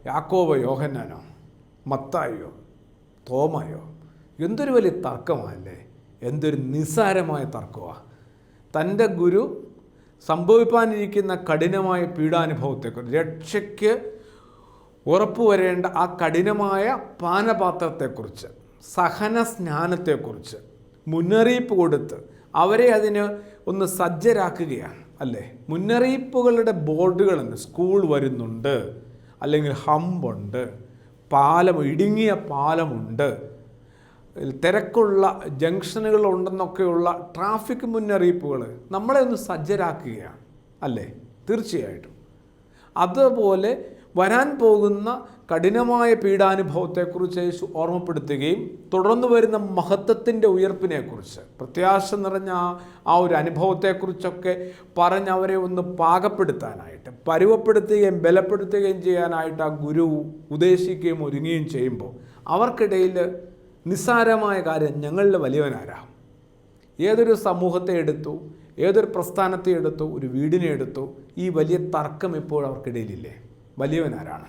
യാക്കോബോ യോഹന്നാനോ മത്തായോ തോമയോ? എന്തൊരു വലിയ തർക്കമാല്ലേ എന്തൊരു നിസ്സാരമായ തർക്കമാണ് തന്റെ ഗുരു സംഭവിപ്പാനിരിക്കുന്ന കഠിനമായ പീഡാനുഭവത്തെക്കുറിച്ച് രക്ഷയ്ക്ക് ഉറപ്പുവരേണ്ട ആ കഠിനമായ പാനപാത്രത്തെക്കുറിച്ച് സഹന സ്നാനത്തെക്കുറിച്ച് മുന്നറിയിപ്പ് കൊടുത്ത് അവരെ അതിന് ഒന്ന് സജ്ജരാക്കുകയാണ് അല്ലേ? മുന്നറിയിപ്പുകളുടെ ബോർഡുകളുണ്ട് സ്കൂൾ വരുന്നുണ്ട് അല്ലെങ്കിൽ ഹമ്പുണ്ട് പാലം ഇടുങ്ങിയ പാലമുണ്ട് തിരക്കുള്ള ജംഗ്ഷനുകൾ ഉണ്ടെന്നൊക്കെയുള്ള ട്രാഫിക് മുന്നറിയിപ്പുകൾ നമ്മളെ ഒന്ന് സജ്ജരാക്കുകയാണ് അല്ലേ? തീർച്ചയായിട്ടും. അതുപോലെ വരാൻ പോകുന്ന കഠിനമായ പീഡാനുഭവത്തെക്കുറിച്ച് യേശു ഓർമ്മപ്പെടുത്തുകയും തുടർന്നു വരുന്ന മഹത്വത്തിന്റെ ഉയർപ്പിനെക്കുറിച്ച് പ്രത്യാശ നിറഞ്ഞ ആ ഒരു അനുഭവത്തെക്കുറിച്ചൊക്കെ പറഞ്ഞ് അവരെ ഒന്ന് പാകപ്പെടുത്താനായിട്ട് പരുവപ്പെടുത്തുകയും ബലപ്പെടുത്തുകയും ചെയ്യാനായിട്ട് ആ ഗുരു ഉദ്ദേശിക്കുകയും ഒരുങ്ങുകയും ചെയ്യുമ്പോൾ അവർക്കിടയിൽ നിസ്സാരമായ കാര്യം ഞങ്ങളുടെ വലിയവനാരാ? ഏതൊരു സമൂഹത്തെ എടുത്തു ഏതൊരു പ്രസ്ഥാനത്തെ എടുത്തു ഒരു വീടിനെ എടുത്തു ഈ വലിയ തർക്കം ഇപ്പോൾ അവർക്കിടയിലില്ലേ? വലിയവൻ ആരാണ്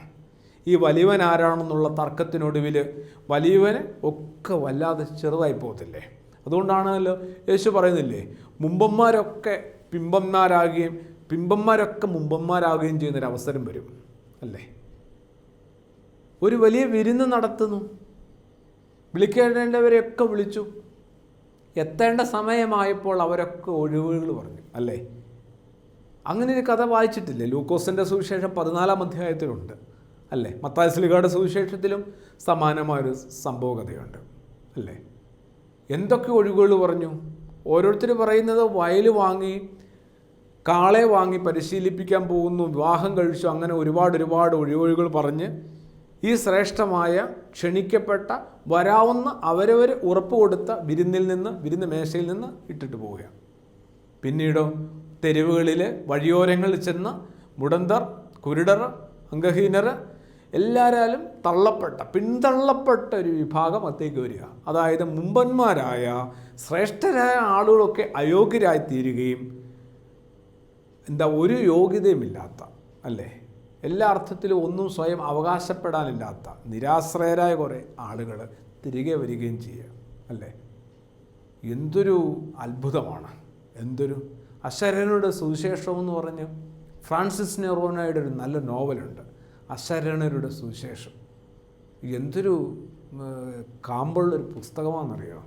ഈ വലിയവൻ ആരാണെന്നുള്ള തർക്കത്തിനൊടുവിൽ വലിയവന് ഒക്കെ വല്ലാതെ ചെറുതായി പോകത്തില്ലേ? അതുകൊണ്ടാണല്ലോ യേശു പറയുന്നില്ലേ മുമ്പന്മാരൊക്കെ പിമ്പന്മാരാകുകയും പിമ്പന്മാരൊക്കെ മുമ്പന്മാരാകുകയും ചെയ്യുന്നൊരു അവസരം വരും അല്ലേ? ഒരു വലിയ വിരുന്ന് നടത്തുന്നു. വിളിക്കേണ്ടവരെയൊക്കെ വിളിച്ചു. എത്തേണ്ട സമയമായപ്പോൾ അവരൊക്കെ ഒഴിവുകൾ പറഞ്ഞു അല്ലേ? അങ്ങനെ ഒരു കഥ വായിച്ചിട്ടില്ലേ? ലൂക്കോസിന്റെ സുവിശേഷം പതിനാലാം അധ്യായത്തിലുണ്ട്. അല്ലേ? മത്തായ മത്തായസ്ലിഗയുടെ സുവിശേഷത്തിലും സമാനമായൊരു സംഭവ കഥയുണ്ട് അല്ലേ? എന്തൊക്കെ ഒഴിവുകൾ പറഞ്ഞു? ഓരോരുത്തർ പറയുന്നത് വയൽ വാങ്ങി കാളെ വാങ്ങി പരിശീലിപ്പിക്കാൻ പോകുന്നു വിവാഹം കഴിച്ചു അങ്ങനെ ഒരുപാട് ഒരുപാട് ഒഴിവൊഴികൾ പറഞ്ഞ് ഈ ശ്രേഷ്ഠമായ ക്ഷണിക്കപ്പെട്ട വരാവുന്ന അവരവർ ഉറപ്പ് കൊടുത്ത വിരുന്നിൽ നിന്ന് വിരുന്ന് മേശയിൽ നിന്ന് ഇട്ടിട്ട് പോവുകയാണ് പിന്നീടോ തെരുവുകളിൽ വഴിയോരങ്ങളിൽ ചെന്ന് മുടന്തർ കുരുടർ അംഗഹീനർ എല്ലാവരാലും തള്ളപ്പെട്ട പിന്തള്ളപ്പെട്ട ഒരു വിഭാഗം അത്തേക്ക് വരിക. അതായത് മുമ്പന്മാരായ ശ്രേഷ്ഠരായ ആളുകളൊക്കെ അയോഗ്യരായി തീരുകയും എന്താ ഒരു യോഗ്യതയുമില്ലാത്ത അല്ലേ? എല്ലാ അർത്ഥത്തിലും ഒന്നും സ്വയം അവകാശപ്പെടാനില്ലാത്ത നിരാശ്രയരായ കുറേ ആളുകൾ തിരികെ വരികയും ചെയ്യുക അല്ലേ? എന്തൊരു അത്ഭുതമാണ്. എന്തൊരു അശരണരുടെ സുവിശേഷം എന്ന് പറഞ്ഞ് ഫ്രാൻസിസ് നെറോനയുടെ ഒരു നല്ല നോവലുണ്ട്. അശരണരുടെ സുവിശേഷം. എന്തൊരു കാമ്പുള്ള ഒരു പുസ്തകമാണെന്നറിയോ?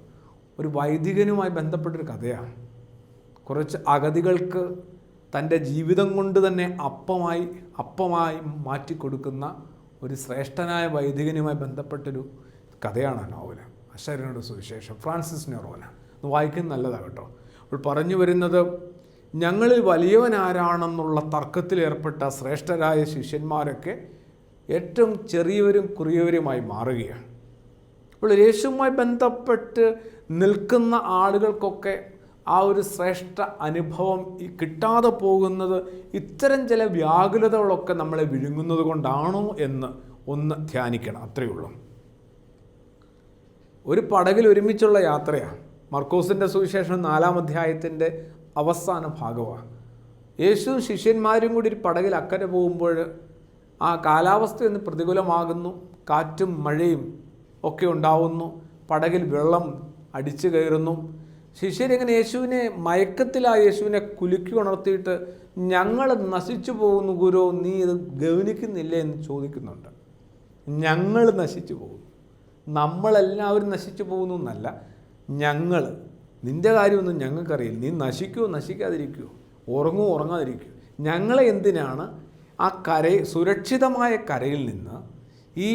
ഒരു വൈദികനുമായി ബന്ധപ്പെട്ടൊരു കഥയാണ്. കുറച്ച് അഗതികൾക്ക് തന്റെ ജീവിതം കൊണ്ട് തന്നെ അപ്പമായി അപ്പമായി മാറ്റിക്കൊടുക്കുന്ന ഒരു ശ്രേഷ്ഠനായ വൈദികനുമായി ബന്ധപ്പെട്ടൊരു കഥയാണ് നോവൽ അശരണയുടെ സുവിശേഷം. ഫ്രാൻസിസ് നെറോന. അത് വായിക്കുന്നത് നല്ലതാണ് കേട്ടോ. അപ്പോൾ പറഞ്ഞു വരുന്നത് ഞങ്ങളിൽ വലിയവനാരാണെന്നുള്ള തർക്കത്തിലേർപ്പെട്ട ശ്രേഷ്ഠരായ ശിഷ്യന്മാരൊക്കെ ഏറ്റവും ചെറിയവരും കുറിയവരുമായി മാറുകയാണ്. അപ്പോൾ യേശുവുമായി ബന്ധപ്പെട്ട് നിൽക്കുന്ന ആളുകൾക്കൊക്കെ ആ ഒരു ശ്രേഷ്ഠ അനുഭവം കിട്ടാതെ പോകുന്നത് ഇത്തരം ചില വ്യാകുലതകളൊക്കെ നമ്മളെ വിഴുങ്ങുന്നത് കൊണ്ടാണോ എന്ന് ഒന്ന് ധ്യാനിക്കണം. അത്രയേ ഉള്ളൂ. ഒരു പടകിൽ ഒരുമിച്ചുള്ള യാത്രയാണ് മർക്കോസിന്റെ സുവിശേഷം നാലാം അധ്യായത്തിന്റെ അവസാന ഭാഗമാണ് യേശു ശിഷ്യന്മാരും കൂടി ഒരു പടകിൽ അക്കരെ പോകുമ്പോൾ ആ കാലാവസ്ഥ ഒന്ന് പ്രതികൂലമാകുന്നു. കാറ്റും മഴയും ഒക്കെ ഉണ്ടാവുന്നു. പടകിൽ വെള്ളം അടിച്ചു കയറുന്നു. ശിഷ്യരിങ്ങനെ യേശുവിനെ മയക്കത്തിലാ യേശുവിനെ കുലുക്കി ഉണർത്തിയിട്ട് ഞങ്ങൾ നശിച്ചു പോകുന്നു ഗുരു നീ ഇത് ഗൗനിക്കുന്നില്ലേ എന്ന് ചോദിക്കുന്നുണ്ട്. ഞങ്ങൾ നശിച്ചു പോകുന്നു. നമ്മളെല്ലാവരും നശിച്ചു പോകുന്നു എന്നല്ല. ഞങ്ങൾ നിന്റെ കാര്യമൊന്നും ഞങ്ങൾക്കറിയില്ല. നീ നശിക്കുമോ നശിക്കാതിരിക്കുമോ ഉറങ്ങുമോ ഉറങ്ങാതിരിക്കുമോ ഞങ്ങളെ എന്തിനാണ് ആ കര സുരക്ഷിതമായ കരയിൽ നിന്ന് ഈ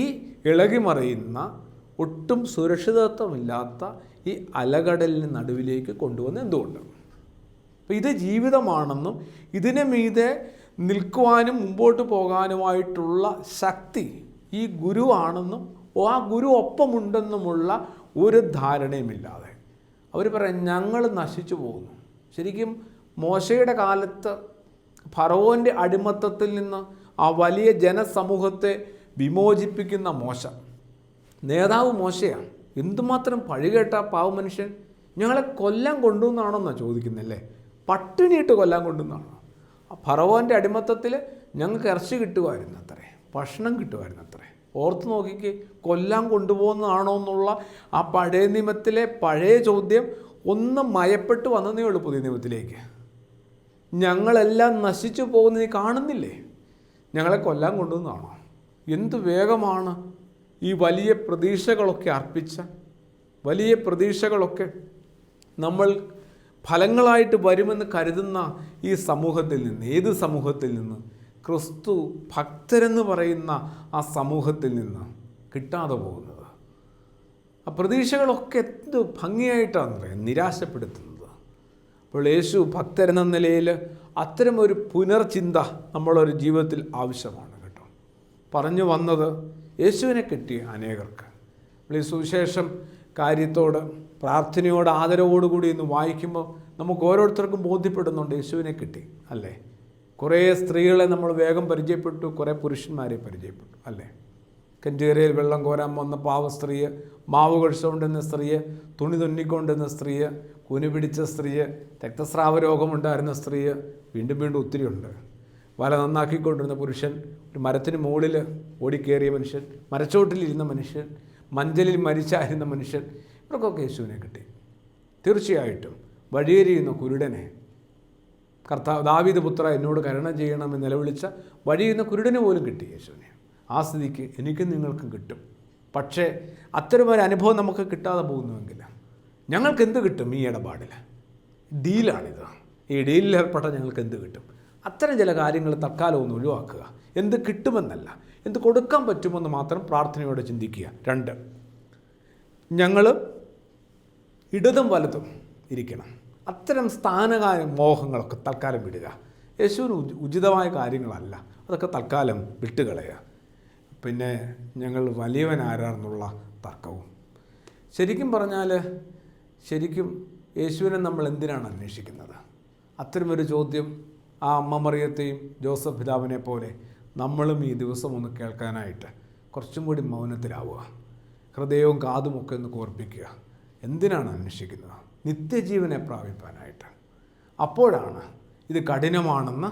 ഇളകിമറിയുന്ന ഒട്ടും സുരക്ഷിതത്വമില്ലാത്ത ഈ അലകടലിന് നടുവിലേക്ക് കൊണ്ടുവന്ന് എന്തുകൊണ്ട്? അപ്പോൾ ഇത് ജീവിതമാണെന്നും ഇതിനെ മീതെ നിൽക്കുവാനും മുമ്പോട്ട് പോകാനുമായിട്ടുള്ള ശക്തി ഈ ഗുരുവാണെന്നും ആ ഗുരു ഒപ്പമുണ്ടെന്നുമുള്ള ഒരു ധാരണയുമില്ലാതെ. അവർ പറയാം ഞങ്ങൾ നശിച്ചു പോകുന്നു. ശരിക്കും മോശയുടെ കാലത്ത് ഫറവോന്റെ അടിമത്തത്തിൽ നിന്ന് ആ വലിയ ജനസമൂഹത്തെ വിമോചിപ്പിക്കുന്ന മോശ. നേതാവ് മോശയാണ്. എന്തുമാത്രം പഴുകേട്ട പാവ മനുഷ്യൻ? ഞങ്ങളെ കൊല്ലാൻ കൊണ്ടുവന്നാണോന്നാണ് ചോദിക്കുന്നല്ലേ? പട്ടിണിയിട്ട് കൊല്ലാൻ കൊണ്ടുവന്നാണോ? ഫറവോന്റെ അടിമത്തത്തിൽ ഞങ്ങൾക്ക് ഇറച്ചി കിട്ടുമായിരുന്നു അത്രേ ഭക്ഷണം കിട്ടുമായിരുന്നു അത്രേ ഓർത്ത് നോക്കിക്ക് കൊല്ലാൻ കൊണ്ടുപോകുന്നതാണോ എന്നുള്ള ആ പഴയ നിയമത്തിലെ പഴയ ചോദ്യം ഒന്ന് മയപ്പെട്ട് വന്നതേ ഉള്ളൂ പുതിയ നിയമത്തിലേക്ക്. ഞങ്ങളെല്ലാം നശിച്ചു പോകുന്നത് നീ കാണുന്നില്ലേ? ഞങ്ങളെ കൊല്ലാൻ കൊണ്ടുവന്നതാണോ എന്ത് വേഗമാണ് ഈ വലിയ പ്രതീക്ഷകളൊക്കെ അർപ്പിച്ച വലിയ പ്രതീക്ഷകളൊക്കെ നമ്മൾ ഫലങ്ങളായിട്ട് വരുമെന്ന് കരുതുന്ന ഈ സമൂഹത്തിൽ നിന്ന് ഏത് സമൂഹത്തിൽ നിന്ന്? ക്രിസ്തു ഭക്തരെന്ന് പറയുന്ന ആ സമൂഹത്തിൽ നിന്ന് കിട്ടാതെ പോകുന്നത്. ആ പ്രതീക്ഷകളൊക്കെ എന്ത് ഭംഗിയായിട്ടാണെന്ന് പറയാം നിരാശപ്പെടുത്തുന്നത്. അപ്പോൾ യേശു ഭക്തരെന്ന നിലയിൽ അത്തരമൊരു പുനർചിന്ത നമ്മളൊരു ജീവിതത്തിൽ ആവശ്യമാണ് കേട്ടോ. പറഞ്ഞു വന്നത് യേശുവിനെ കിട്ടിയ അനേകർക്ക്. നമ്മൾ ഈ സുവിശേഷം കാര്യത്തോട് പ്രാർത്ഥനയോട് ആദരവോടുകൂടി ഇന്ന് വായിക്കുമ്പോൾ നമുക്ക് ഓരോരുത്തർക്കും ബോധ്യപ്പെടുന്നുണ്ട് യേശുവിനെ കിട്ടി അല്ലേ? കുറേ സ്ത്രീകളെ നമ്മൾ വേഗം പരിചയപ്പെട്ടു കുറേ പുരുഷന്മാരെ പരിചയപ്പെട്ടു അല്ലേ? കഞ്ചേരയിൽ വെള്ളം കോരാൻ വന്ന പാവ സ്ത്രീയെ മാവ് കഴിച്ചുകൊണ്ടിരുന്ന സ്ത്രീയെ തുണി തുന്നിക്കൊണ്ടിരുന്ന സ്ത്രീയെ കുനി പിടിച്ച സ്ത്രീയെ രക്തസ്രാവ രോഗമുണ്ടായിരുന്ന സ്ത്രീയെ വീണ്ടും വീണ്ടും ഒത്തിരിയുണ്ട്. വല നന്നാക്കിക്കൊണ്ടിരുന്ന പുരുഷൻ ഒരു മരത്തിന് മുകളിൽ ഓടിക്കേറിയ മനുഷ്യൻ മരച്ചോട്ടിലിരുന്ന മനുഷ്യൻ മഞ്ചലിൽ മരിച്ചായിരുന്ന മനുഷ്യൻ ഇവർക്കൊക്കെ യേശുവിനെ കിട്ടി. തീർച്ചയായിട്ടും വഴിയേരിയുന്ന കുരുടനെ കർത്താവ് ദാവീദ് പുത്ര എന്നോട് കരുണ ചെയ്യണമെന്ന് നിലവിളിച്ച വഴിയുന്ന കുരുടന് പോലും കിട്ടി യേശുവിനെ. ആ സ്ഥിതിക്ക് എനിക്കും നിങ്ങൾക്കും കിട്ടും. പക്ഷേ അത്തരമൊരു അനുഭവം നമുക്ക് കിട്ടാതെ പോകുന്നുവെങ്കിൽ ഞങ്ങൾക്ക് എന്ത് കിട്ടും ഈ ഇടപാടിൽ ഡീലാണിത്. ഈ ഡീലിൽ ഏർപ്പെട്ട ഞങ്ങൾക്ക് എന്ത് കിട്ടും? അത്തരം ചില കാര്യങ്ങൾ തൽക്കാലം ഒന്ന് ഒഴിവാക്കുക. എന്ത് കിട്ടുമെന്നല്ല. എന്ത് കൊടുക്കാൻ പറ്റുമെന്ന് മാത്രം പ്രാർത്ഥനയോടെ ചിന്തിക്കുക. രണ്ട് ഞങ്ങൾ ഇടതും വലതും ഇരിക്കണം. അത്തരം സ്ഥാനകാല മോഹങ്ങളൊക്കെ തൽക്കാലം വിടുക. യേശുവിന് ഉചി- ഉചിതമായ കാര്യങ്ങളല്ല. അതൊക്കെ തൽക്കാലം വിട്ടുകളയുക. പിന്നെ ഞങ്ങൾ വലിയവൻ ആരാണെന്നുള്ള തർക്കവും. ശരിക്കും പറഞ്ഞാൽ ശരിക്കും യേശുവിനെ നമ്മൾ എന്തിനാണ് അന്വേഷിക്കുന്നത്? അത്തരമൊരു ചോദ്യം ആ അമ്മ മറിയത്തെയും ജോസഫ് പിതാവിനെ പോലെ നമ്മളും ഈ ദിവസം ഒന്ന് കേൾക്കാനായിട്ട് കുറച്ചും കൂടി മൗനത്തിലാവുക. ഹൃദയവും കാതുമൊക്കെ ഒന്ന് കോർപ്പിക്കുക. എന്തിനാണ് അന്വേഷിക്കുന്നത്? നിത്യജീവനെ പ്രാപിപ്പാനായിട്ട്. അപ്പോഴാണ് ഇത് കഠിനമാണെന്ന്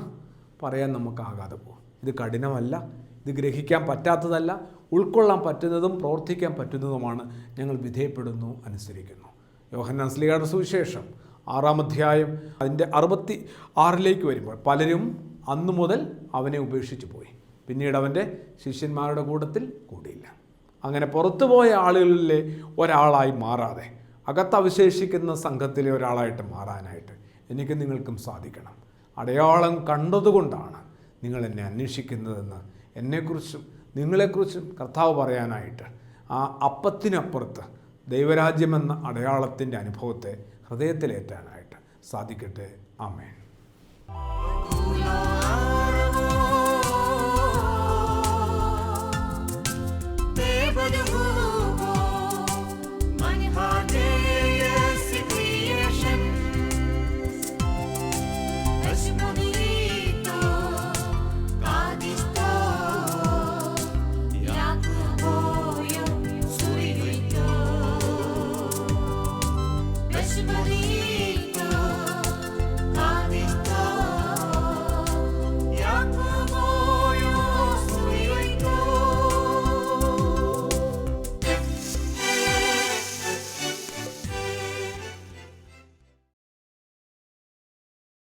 പറയാൻ നമുക്കാകാതെ പോകും. ഇത് കഠിനമല്ല ഇത് ഗ്രഹിക്കാൻ പറ്റാത്തതല്ല ഉൾക്കൊള്ളാൻ പറ്റുന്നതും പ്രവർത്തിക്കാൻ പറ്റുന്നതുമാണ് ഞങ്ങൾ വിധേയപ്പെടുന്നു അനുസരിക്കുന്നു. യോഹന്നാൻ സ്ലിയുടെ സുവിശേഷം ആറാം അധ്യായം അതിന്റെ അറുപത്തി ആറിലേക്ക് വരുമ്പോൾ പലരും അന്നു മുതൽ അവനെ ഉപേക്ഷിച്ചു പോയി. പിന്നീട് അവന്റെ ശിഷ്യന്മാരുടെ കൂട്ടത്തിൽ കൂടിയില്ല. അങ്ങനെ പുറത്തുപോയ ആളുകളിലെ ഒരാളായി മാറാതെ അകത്ത് അവശേഷിക്കുന്ന സംഘത്തിലെ ഒരാളായിട്ട് മാറാനായിട്ട് എനിക്ക് നിങ്ങൾക്കും സാധിക്കണം. അടയാളം കണ്ടതുകൊണ്ടാണ് നിങ്ങൾ എന്നെ അന്വേഷിക്കുന്നതെന്ന് എന്നെക്കുറിച്ചും നിങ്ങളെക്കുറിച്ചും കർത്താവ് പറയാനായിട്ട് ആ അപ്പത്തിനപ്പുറത്ത് ദൈവരാജ്യമെന്ന അടയാളത്തിന്റെ അനുഭവത്തെ ഹൃദയത്തിലേറ്റാനായിട്ട് സാധിക്കട്ടെ. ആമേൻ.